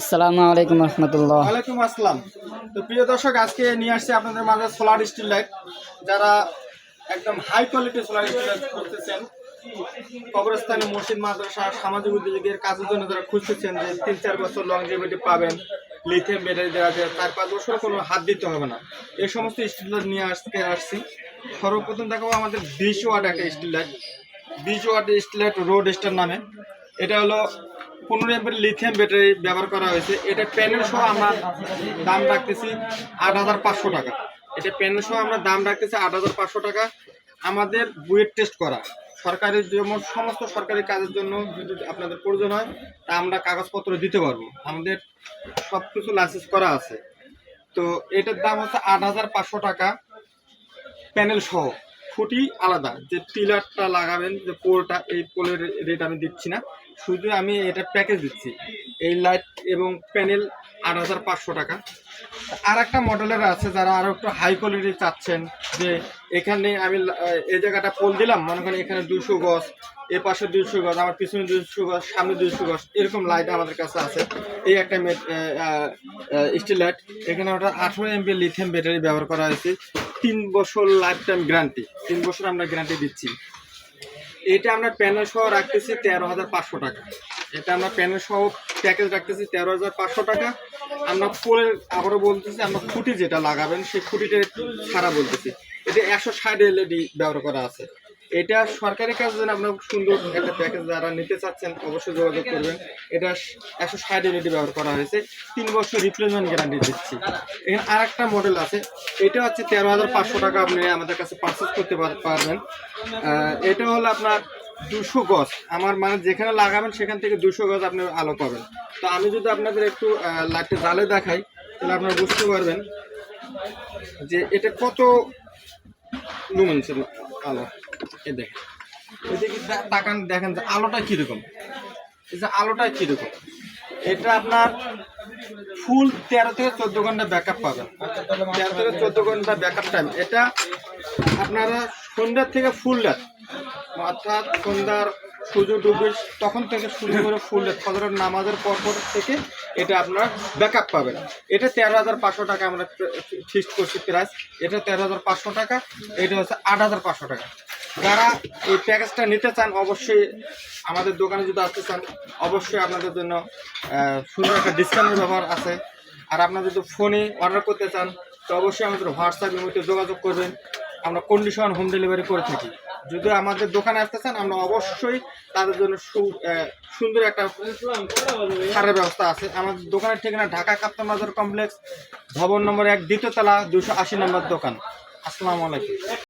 আসসালামু আলাইকুম রহমতুল্লাহ। ওয়ালাইকুম আসসালাম। তো প্রিয় দর্শক, আজকে নিয়ে আসছি আপনাদের মাঝে সোলার স্টিল লাইট। যারা একদম high quality solar street light খুঁজতেছেন, কবরস্থানে মসজিদ, মাদ্রাসা, সামাজিক উদ্যোগের কাজের জন্য যারা খুঁজতেছেন যে তিন চার বছর লংজিভিটি পাবেন লিথিয়াম ব্যাটারি দেওয়া যায় চার পাঁচ বছর কোনো হাত দিতে হবে না। এই সমস্ত স্টিল লাইট নিয়ে আজকে আসছি। সর্বপ্রথম দেখাবো আমাদের বিশ ওয়াট একটা স্টিল লাইট। বিশ watt street light road star নামে। এটা হলো পনেরো এমপের লিথিয়াম ব্যাটারি ব্যবহার করা হয়েছে। এটা প্যানেল সহ আমরা দাম রাখতেছি আট হাজার পাঁচশো টাকা। এটা প্যানেল সহ আমরা দাম রাখতেছি আট হাজার পাঁচশো টাকা। আমাদের বুয়েট টেস্ট করা। সরকারি যেমন সমস্ত সরকারি কাজের জন্য যদি আপনাদের প্রয়োজন হয়, তা আমরা কাগজপত্র দিতে পারব। আমাদের সব কিছু লাইসেন্স করা আছে। তো এটার দাম হচ্ছে আট হাজার পাঁচশো টাকা প্যানেল সহ। খুঁটি আলাদা, যে পিলারটা লাগাবেন, যে পোলটা, এই পোলের রেট আমি দিচ্ছি না। শুধু আমি এটা প্যাকেজ দিচ্ছি। এই লাইট এবং প্যানেল আট হাজার পাঁচশো টাকা। আর একটা মডেলের আছে, যারা আরও একটু হাই কোয়ালিটি চাচ্ছেন, যে এখানে আমি এই জায়গাটা পোল দিলাম, মনে করেন এখানে দুশো গজ, এ পাশে দুশো গজ, আমার পিছনে দুশো গজ, সামনে দুশো গজ, এরকম লাইট আমাদের কাছে আছে। এই একটা স্টিল লাইট এখানে ওটা আঠেরো এমপি লিথিয়াম ব্যাটারি ব্যবহার করা হয়েছে। তিন বছর লাইফ টাইম গ্যারান্টি তিন বছর আমরা গ্যারান্টি দিচ্ছি। এটা আমরা প্যানেল সহ রাখতেছি তেরো হাজার পাঁচশো টাকা। এটা আমরা প্যানেল সহ প্যাকেজ রাখতেছি তেরো হাজার পাঁচশো টাকা। আমরা পোলের আবারও বলতেছি, আমরা খুঁটি যেটা লাগাবেন, সেই খুঁটিটা ছাড়া বলতেছি। এটা একশো ষাট এলইডি ব্যবহার করা আছে। এটা সরকারি কাজের যেন আপনার সুন্দর একটা প্যাকেজ যারা নিতে চাচ্ছেন, অবশ্যই যোগাযোগ করবেন। এটা একশো ষাট এলইডি ব্যবহার করা হয়েছে। তিন বছর রিপ্লেসমেন্ট গ্যারান্টি দিচ্ছি। এখানে আর একটা মডেল আছে। এটা হচ্ছে তেরো হাজার পাঁচশো টাকা আপনি আমাদের কাছে পারচেস করতে পারবেন। এটা হলো আপনার দুশো গজ। আমার মানে যেখানে লাগাবেন, সেখান থেকে দুশো গজ আপনি আলো পাবেন। তো আমি যদি আপনাদের একটু লাইটটা জালে দেখাই, তাহলে আপনারা বুঝতে পারবেন যে এটা কত লুমেন্সের আলো। এ দেখেন। এদিকে তাকান, দেখেন যে আলোটা কীরকম? এই যে আলোটা কীরকম? এটা আপনার ফুল তেরো থেকে চোদ্দ ঘণ্টা ব্যাকআপ পাবেন তেরো থেকে চোদ্দ ঘণ্টা ব্যাকআপ টাইম এটা আপনারা সন্ধ্যার থেকে ফুল রাত অর্থাৎ সন্ধ্যার সূর্য ডুবে তখন থেকে শুরু করে ফুল ফজরের নামাজের পর পর থেকে এটা আপনার ব্যাকআপ পাবেন। এটা তেরো হাজার পাঁচশো টাকা আমরা ফিক্সড করছি প্রাইস এটা তেরো হাজার পাঁচশো টাকা, এটা হচ্ছে আট হাজার পাঁচশো টাকা। যারা এই প্যাকেজটা নিতে চান, অবশ্যই আমাদের দোকানে যদি আসতে চান, অবশ্যই আপনাদের জন্য সুন্দর একটা ডিসকাউন্টের ব্যবহার আছে। আর আপনারা যদি ফোনে অর্ডার করতে চান, তো অবশ্যই আমাদের হোয়াটসঅ্যাপ ইমোতে যোগাযোগ করবেন। আমরা কন্ডিশন হোম ডেলিভারি করে থাকি। যদি আমাদের দোকানে আসতে চান, আমরা অবশ্যই তাদের জন্য সুন্দর একটা ছাড়ের ব্যবস্থা আছে। আমাদের দোকানের ঠিকানা ঢাকা কাপ্তান বাজার কমপ্লেক্স, ভবন নম্বর এক, দ্বিতীয় তলা দুশো আশি নম্বর দোকান। আসসালামু আলাইকুম।